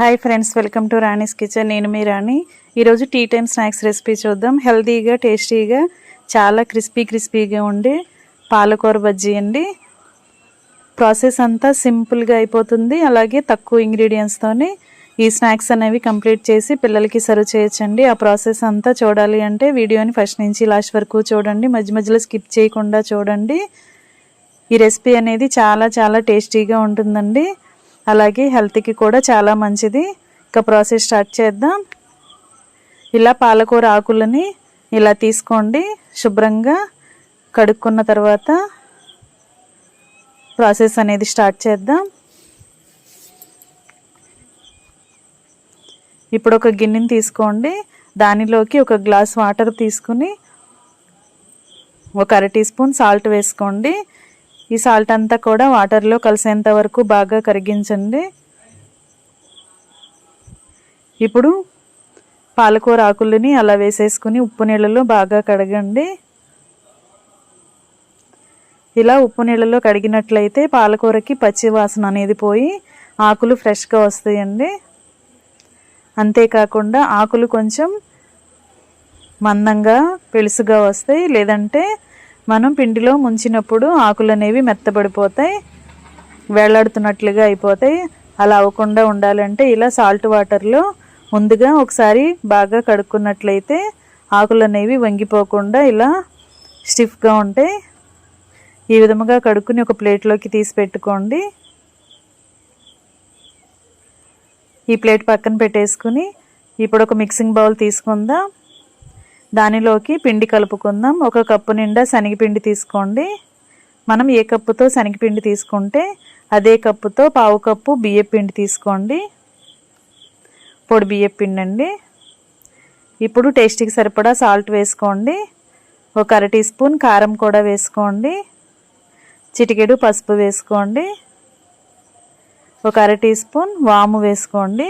Hi friends welcome to Rani's kitchen నేను మీ రాణి. ఈరోజు టీ టైమ్ స్నాక్స్ రెసిపీ చూద్దాం. హెల్తీగా టేస్టీగా చాలా క్రిస్పీ క్రిస్పీగా ఉండి పాలకూర బజ్జీ అండి. ప్రాసెస్ అంతా సింపుల్గా అయిపోతుంది. అలాగే తక్కువ ఇంగ్రీడియంట్స్తోని ఈ స్నాక్స్ అనేవి కంప్లీట్ చేసి పిల్లలకి సర్వ్ చేయొచ్చండి. ఆ ప్రాసెస్ అంతా చూడాలి అంటే వీడియోని ఫస్ట్ నుంచి లాస్ట్ వరకు చూడండి. మధ్య మధ్యలో స్కిప్ చేయకుండా చూడండి. ఈ రెసిపీ అనేది చాలా చాలా టేస్టీగా ఉంటుందండి. అలాగే హెల్త్కి కూడా చాలా మంచిది. ఇక ప్రాసెస్ స్టార్ట్ చేద్దాం. ఇలా పాలకూర ఆకులని ఇలా తీసుకోండి శుభ్రంగా. కడుక్కున్న తర్వాత ప్రాసెస్ అనేది స్టార్ట్ చేద్దాం. ఇప్పుడు ఒక గిన్నెని తీసుకోండి. దానిలోకి ఒక గ్లాస్ వాటర్ తీసుకుని ఒక అర టీ స్పూన్ సాల్ట్ వేసుకోండి. ఈ సాల్ట్ అంతా కూడా వాటర్లో కలిసేంత వరకు బాగా కరిగించండి. ఇప్పుడు పాలకూర ఆకులని అలా వేసేసుకుని ఉప్పు నీళ్ళలో బాగా కడగండి. ఇలా ఉప్పు నీళ్ళలో కడిగినట్లయితే పాలకూరకి పచ్చి వాసన అనేది పోయి ఆకులు ఫ్రెష్గా వస్తాయండి. అంతేకాకుండా ఆకులు కొంచెం మందంగా పెలుసుగా వస్తాయి. లేదంటే మనం పిండిలో ముంచినప్పుడు ఆకులు అనేవి మెత్తబడిపోతాయి వేలాడుతున్నట్లుగా అయిపోతాయి. అలా అవ్వకుండా ఉండాలంటే ఇలా సాల్ట్ వాటర్లో ముందుగా ఒకసారి బాగా కడుక్కున్నట్లయితే ఆకులు అనేవి వంగిపోకుండా ఇలా స్టిఫ్గా ఉంటాయి. ఈ విధముగా కడుక్కుని ఒక ప్లేట్లోకి తీసి పెట్టుకోండి. ఈ ప్లేట్ పక్కన పెట్టేసుకుని ఇప్పుడు ఒక మిక్సింగ్ బౌల్ తీసుకుందాం. దానిలోకి పిండి కలుపుకుందాం. ఒక కప్పు నిండా శనగపిండి తీసుకోండి. మనం ఏ కప్పుతో శనగపిండి తీసుకుంటే అదే కప్పుతో పావు కప్పు బియ్యపిండి తీసుకోండి. పొడి బియ్యపిండి అండి ఇప్పుడు టేస్ట్కి సరిపడా సాల్ట్ వేసుకోండి. ఒక అర టీ స్పూన్ కారం కూడా వేసుకోండి. చిటికెడు పసుపు వేసుకోండి. ఒక అర టీ స్పూన్ వాము వేసుకోండి.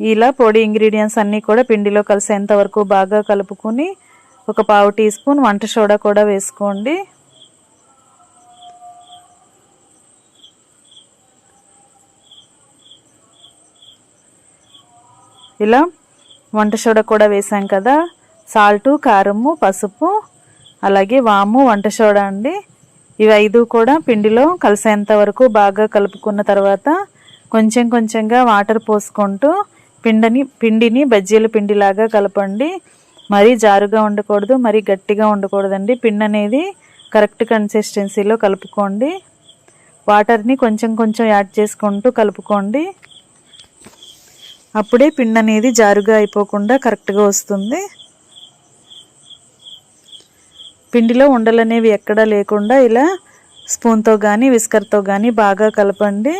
ఇలా పొడి ఇంగ్రీడియంట్స్ అన్నీ కూడా పిండిలో కలిసేంత వరకు బాగా కలుపుకొని ఒక పావు టీ స్పూన్ వంట సోడా కూడా వేసుకోండి. ఇలా వంట సోడా కూడా వేసాం కదా. సాల్టు కారము పసుపు అలాగే వాము వంట సోడా అండి. ఇవి ఐదు కూడా పిండిలో కలిసేంత వరకు బాగా కలుపుకున్న తర్వాత కొంచెం కొంచెంగా వాటర్ పోసుకుంటూ పిండిని పిండిని బజ్జీల పిండిలాగా కలపండి. మరీ జారుగా ఉండకూడదు మరీ గట్టిగా ఉండకూడదండి. పిండి అనేది కరెక్ట్ కన్సిస్టెన్సీలో కలుపుకోండి. వాటర్ని కొంచెం కొంచెం యాడ్ చేసుకుంటూ కలుపుకోండి. అప్పుడే పిండి అనేది జారుగా అయిపోకుండా కరెక్ట్గా వస్తుంది. పిండిలో ఉండలు అనేవి ఎక్కడా లేకుండా ఇలా స్పూన్తో కానీ విస్కర్తో కానీ బాగా కలపండి.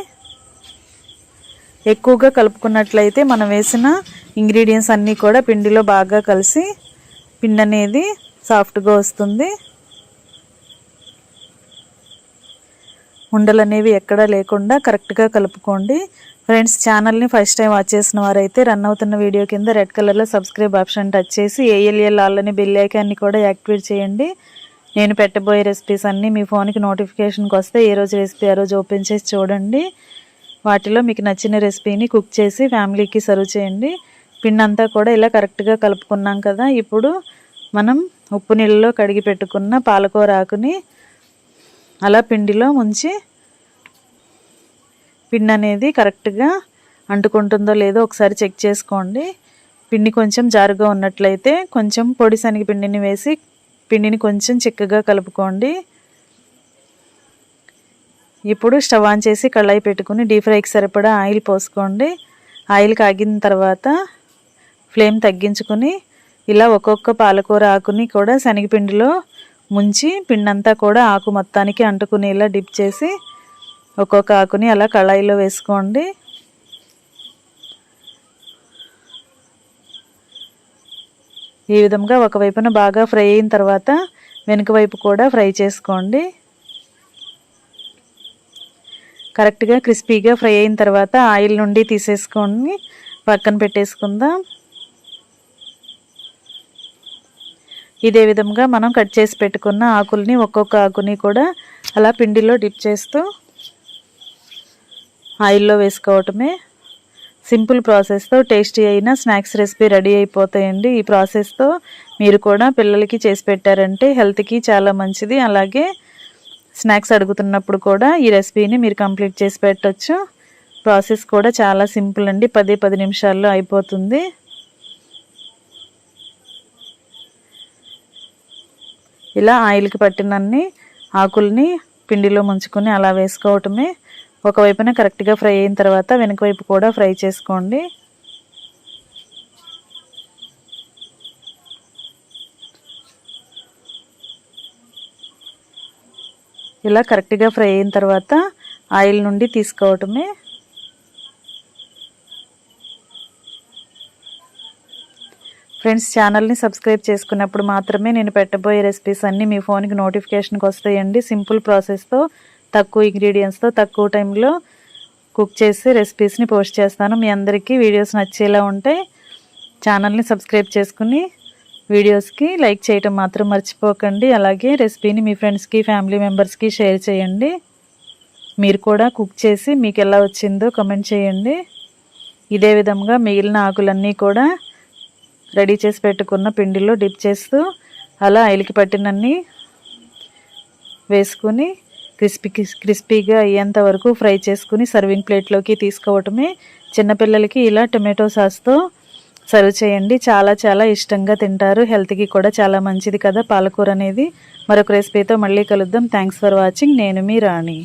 ఎక్కువగా కలుపుకున్నట్లయితే మనం వేసిన ఇంగ్రీడియంట్స్ అన్నీ కూడా పిండిలో బాగా కలిసి పిండి అనేది సాఫ్ట్గా వస్తుంది. ఉండలు అనేవి ఎక్కడా లేకుండా కరెక్ట్గా కలుపుకోండి. ఫ్రెండ్స్ ఛానల్ని ఫస్ట్ టైం వాచ్ చేసిన వారైతే రన్ అవుతున్న వీడియో కింద రెడ్ కలర్లో సబ్స్క్రైబ్ ఆప్షన్ టచ్ చేసి ఏఎల్ఎల్ ఆల్ని బిల్ ఐకాన్ని కూడా యాక్టివేట్ చేయండి. నేను పెట్టబోయే రెసిపీస్ అన్నీ మీ ఫోన్కి నోటిఫికేషన్కి వస్తే ఏ రోజు రెసిపీ ఆ రోజు ఓపెన్ చేసి చూడండి. వాటిలో మీకు నచ్చిన రెసిపీని కుక్ చేసి ఫ్యామిలీకి సర్వ్ చేయండి. పిండి అంతా కూడా ఇలా కరెక్ట్గా కలుపుకున్నాం కదా. ఇప్పుడు మనం ఉప్పు నీళ్ళలో కడిగి పెట్టుకున్న పాలకూర ఆకుని అలా పిండిలో ముంచి పిండి అనేది కరెక్ట్గా అంటుకుంటుందో లేదో ఒకసారి చెక్ చేసుకోండి. పిండి కొంచెం జారుగా ఉన్నట్లయితే కొంచెం పొడి శనగ పిండిని వేసి పిండిని కొంచెం చిక్కగా కలుపుకోండి. ఇప్పుడు స్టవ్ ఆన్ చేసి కళాయి పెట్టుకుని డీప్ ఫ్రైకి సరిపడా ఆయిల్ పోసుకోండి. ఆయిల్ కాగిన తర్వాత ఫ్లేమ్ తగ్గించుకుని ఇలా ఒక్కొక్క పాలకూర ఆకుని కూడా శనగపిండిలో ముంచి పిండంతా కూడా ఆకు మొత్తానికి అంటుకునేలా డిప్ చేసి ఒక్కొక్క ఆకుని అలా కళాయిలో వేసుకోండి. ఈ విధంగా ఒకవైపున బాగా ఫ్రై అయిన తర్వాత వెనుక వైపు కూడా ఫ్రై చేసుకోండి. కరెక్ట్గా క్రిస్పీగా ఫ్రై అయిన తర్వాత ఆయిల్ నుండి తీసేసుకొని పక్కన పెట్టేసుకుందాం. ఇదే విధంగా మనం కట్ చేసి పెట్టుకున్న ఆకుల్ని ఒక్కొక్క ఆకుని కూడా అలా పిండిలో డిప్ చేస్తూ ఆయిల్లో వేసుకోవటమే. సింపుల్ ప్రాసెస్తో టేస్టీ అయిన స్నాక్స్ రెసిపీ రెడీ అయిపోతాయండి. ఈ ప్రాసెస్తో మీరు కూడా పిల్లలకి చేసి పెట్టారంటే హెల్త్కి చాలా మంచిది. అలాగే స్నాక్స్ అడుగుతున్నప్పుడు కూడా ఈ రెసిపీని మీరు కంప్లీట్ చేసి పెట్టచ్చు. ప్రాసెస్ కూడా చాలా సింపుల్ అండి. పది పది నిమిషాల్లో అయిపోతుంది. ఇలా ఆయిల్కి పట్టినన్ని ఆకుల్ని పిండిలో ముంచుకొని అలా వేసుకోవటమే. ఒకవైపున కరెక్ట్గా ఫ్రై అయిన తర్వాత వెనుక వైపు కూడా ఫ్రై చేసుకోండి. ఇలా కరెక్ట్గా ఫ్రై అయిన తర్వాత ఆయిల్ నుండి తీసుకోవటమే. ఫ్రెండ్స్ ఛానల్ని సబ్స్క్రైబ్ చేసుకున్నప్పుడు మాత్రమే నేను పెట్టబోయే రెసిపీస్ అన్నీ మీ ఫోన్కి నోటిఫికేషన్కి వస్తాయండి. సింపుల్ ప్రాసెస్తో తక్కువ ఇంగ్రీడియంట్స్తో తక్కువ టైంలో కుక్ చేసి రెసిపీస్ని పోస్ట్ చేస్తాను. మీ అందరికీ వీడియోస్ నచ్చేలా ఉంటాయి ఛానల్ని సబ్స్క్రైబ్ చేసుకుని వీడియోస్కి లైక్ చేయటం మాత్రం మర్చిపోకండి. అలాగే రెసిపీని మీ ఫ్రెండ్స్కి ఫ్యామిలీ మెంబర్స్కి షేర్ చేయండి. మీరు కూడా కుక్ చేసి మీకు ఎలా వచ్చిందో కమెంట్ చేయండి. ఇదే విధంగా మిగిలిన ఆకులన్నీ కూడా రెడీ చేసి పెట్టుకున్న పిండిలో డిప్ చేస్తూ అలా ఆయిల్కి పట్టినన్ని వేసుకుని క్రిస్పీ క్రిస్పీగా అయ్యేంత వరకు ఫ్రై చేసుకుని సర్వింగ్ ప్లేట్లోకి తీసుకోవటమే. చిన్నపిల్లలకి ఇలా టొమాటో సాస్తో సర్వ్ చేయండి. చాలా చాలా ఇష్టంగా తింటారు. హెల్త్కి కూడా చాలా మంచిది కదా. పాలకూర అనేది. మరొక రెసిపీతో మళ్ళీ కలుద్దాం. థ్యాంక్స్ ఫర్ వాచింగ్ నేను మీ రాణి.